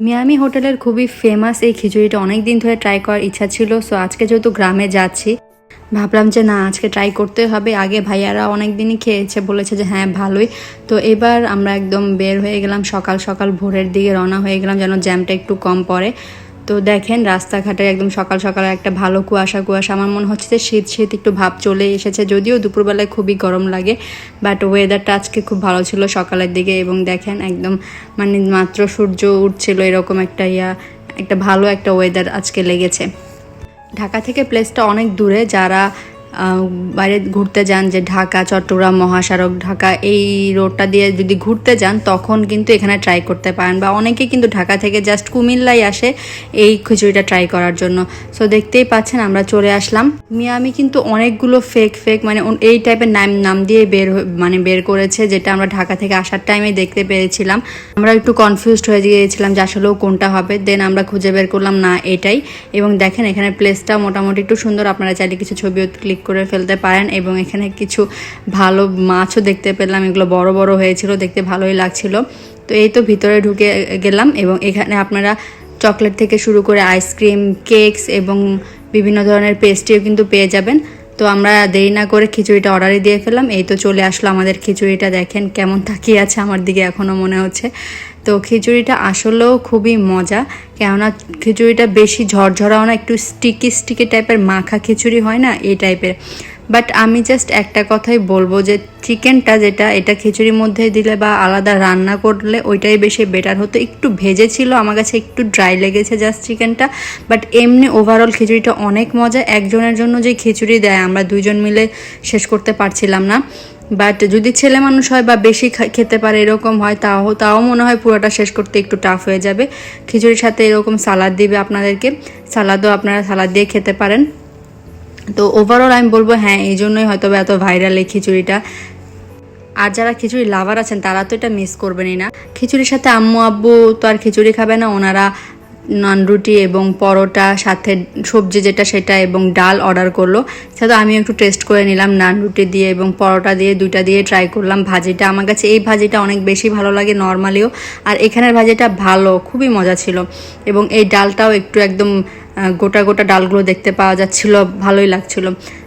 Miami হোটেলের খুবই famous এই খিচুড়িটা অনেক দিন ধরে ট্রাই করার ইচ্ছা ছিল সো আজকে যেহেতু গ্রামে যাচ্ছি, ভাবলাম যে না, আজকে ট্রাই করতে হবে। আগে ভাইয়ারা অনেক দিনই খেয়েছে, বলেছে যে হ্যাঁ ভালোই। তো এবার আমরা একদম বের হয়ে গেলাম, সকাল সকাল ভোরের দিকে রওনা হয়ে গেলাম, যেন জ্যামটা একটু কম পড়ে। তো দেখেন, রাস্তাঘাটে একদম সকাল সকাল একটা ভালো কুয়াশা কুয়াশা। আমার মনে হচ্ছে যে শীত শীত একটু ভাব চলে এসেছে, যদিও দুপুরবেলায় খুবই গরম লাগে বাট ওয়েদারটা আজকে খুব ভালো ছিল সকালের দিকে এবং দেখেন একদম মানে মাত্র সূর্য উঠছিল এরকম একটা ইয়া, একটা ভালো একটা ওয়েদার আজকে লেগেছে। ঢাকা থেকে প্লেসটা অনেক দূরে, যারা বাইরে ঘুরতে যান যে ঢাকা, চট্টগ্রাম মহাসড়ক ঢাকা, এই রোডটা দিয়ে যদি ঘুরতে যান, তখন কিন্তু এখানে ট্রাই করতে পারেন। বা অনেকে কিন্তু ঢাকা থেকে জাস্ট কুমিল্লাই আসে এই খিচুড়িটা ট্রাই করার জন্য। সো দেখতেই পাচ্ছেন, আমরা চলে আসলাম। মিয়ামি কিন্তু অনেকগুলো ফেক ফেক মানে এই টাইপের নাম নাম দিয়ে বের মানে বের করেছে, যেটা আমরা ঢাকা থেকে আসার টাইমে দেখতে পেরেছিলাম আমরা একটু কনফিউজড হয়ে গিয়েছিলাম যে আসলেও কোনটা হবে। দেন আমরা খুঁজে বের করলাম, না, এটাই। এবং দেখেন, এখানে প্লেসটা মোটামুটি একটু সুন্দর। আপনারা চাইলে কিছু ছবিও ক্লিক করে ফেলতে পারেন এবং এখানে কিছু ভালো মাছও দেখতে পেলাম। এগুলো বড় বড় হয়েছিল, দেখতে ভালোই লাগছিল। তো এই তো ভিতরে ঢুকে গেলাম এবং এখানে আপনারা চকলেট থেকে শুরু করে আইসক্রিম, কেকস এবং বিভিন্ন ধরনের পেস্ট্রিও কিন্তু পেয়ে যাবেন। তো আমরা দেরি না করে খিচুড়িটা অর্ডারই দিয়ে ফেলাম এই তো চলে আসলো আমাদের খিচুড়িটা, দেখেন কেমন তাকিয়ে আছে আমার দিকে এখনও মনে হচ্ছে। তো খিচুড়িটা আসলেও খুবই মজা, কেননা খিচুড়িটা বেশি ঝরঝরাও না, একটু স্টিকি স্টিকি টাইপের মাখা খিচুড়ি হয় না, এই টাইপের বাট আমি জাস্ট একটা কথাই বলব যে চিকেনটা যেটা, এটা খিচুড়ির মধ্যে দিলে বা আলাদা রান্না করলে ওইটাই বেশি বেটার হতো। একটু ভেজে ছিল, আমার কাছে একটু ড্রাই লেগেছে জাস্ট চিকেনটা। বাট এমনি ওভারঅল খিচুড়িটা অনেক মজা। একজনের জন্য যে খিচুড়ি দেয়, আমরা দুইজন মিলে শেষ করতে পারছিলাম না। বাট যদি ছেলে মানুষ হয় বা বেশি খেতে পারে এরকম হয়, তাও তাও মনে হয় পুরোটা শেষ করতে একটু টাফ হয়ে যাবে। খিচুড়ির সাথে এরকম সালাদ দিবে আপনাদেরকে। সালাদও আপনারা সালাদ দিয়ে খেতে পারেন। তো ওভারঅল আমি বলব হ্যাঁ এই জন্যই হয়তো এত ভাইরাল এই খিচুড়িটা। আর যারা খিচুড়ি লাভার আছেন, তারা তো এটা মিস করবেনই না। খিচুড়ির সাথে আম্মু, আব্বু তো আর খিচুড়ি খাবে না, ওনারা নান রুটি এবং পরোটা, সাথে সবজি যেটা সেটা এবং ডাল অর্ডার করল। সেটা আমি একটু টেস্ট করে নিলাম, নান রুটি দিয়ে এবং পরোটা দিয়ে, দুইটা দিয়ে ট্রাই করলাম। ভাজিটা আমার কাছে, এই ভাজিটা অনেক বেশি ভালো লাগে নর্মালিও আর এখানের ভাজিটা ভালো, খুবই মজা ছিল। এবং এই ডালটাও একটু একদম গোটা গোটা ডালগুলো দেখতে পাওয়া যাচ্ছিল, ভালোই লাগছিল।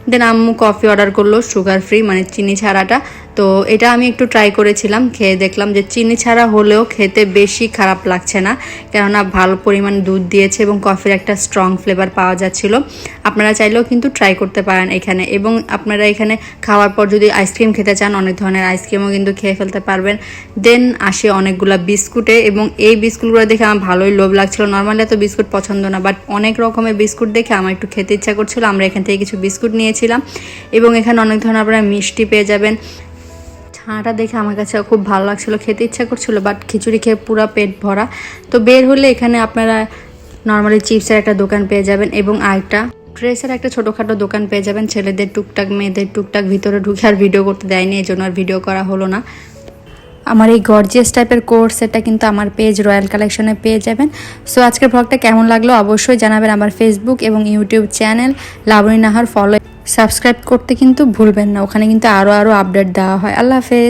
দেন আম্মু কফি অর্ডার করল সুগার ফ্রি মানে চিনি ছাড়াটা। তো এটা আমি একটু ট্রাই করেছিলাম, খেয়ে দেখলাম যে চিনি ছাড়া হলেও খেতে বেশি খারাপ লাগছে না, কেননা ভালো পরিমাণ দুধ দিয়েছে এবং কফির একটা স্ট্রং ফ্লেভার পাওয়া যাচ্ছিল। আপনারা চাইলেও কিন্তু ট্রাই করতে পারেন এখানে এবং আপনারা এখানে খাওয়ার পর যদি আইসক্রিম খেতে চান, অনেক ধরনের আইসক্রিমও কিন্তু খেয়ে ফেলতে পারবেন। দেন আসে অনেকগুলা বিস্কুটে এবং এই বিস্কুটগুলো দেখে আমার ভালোই লোভ লাগছিল। নর্মালি এত বিস্কুট পছন্দ না বাট অনেক রকমের বিস্কুট দেখে আমার একটু খেতে ইচ্ছা করছিল। আমরা এখান থেকে কিছু বিস্কুট নিয়েছিলাম এবং এখানে অনেক ধরনের আপনারা মিষ্টি পেয়ে যাবেন। ছানাটা দেখে আমার কাছে খুব ভালো লাগছিল, খেতে ইচ্ছা করছিল বাট খিচুড়ি খেয়ে পুরো পেট ভরা। তো বের হলে এখানে আপনারা নর্মালি চিপসের একটা দোকান পেয়ে যাবেন এবং আরেকটা ড্রেসের একটা ছোটোখাটো দোকান পেয়ে যাবেন। ছেলেদের টুকটাক, মেয়েদের টুকটাক ভিতরে ঢুকে আর ভিডিও করতে দেয়নি এই জন্য আর ভিডিও করা হলো না। আমার এই গর্জিয়াস টাইপের কোর্স এটা কিন্তু আমার পেজ রয়্যাল কালেকশনে পেয়ে যাবেন। সো আজকের ব্লগটা কেমন লাগল অবশ্যই জানাবেন আমার ফেসবুক এবং YouTube channel Laboni Nahar follow subscribe করতে কিন্তু ভুলবেন না। ওখানে কিন্তু আরও আরও আপডেট দেওয়া হয়। আল্লাহ হাফেজ।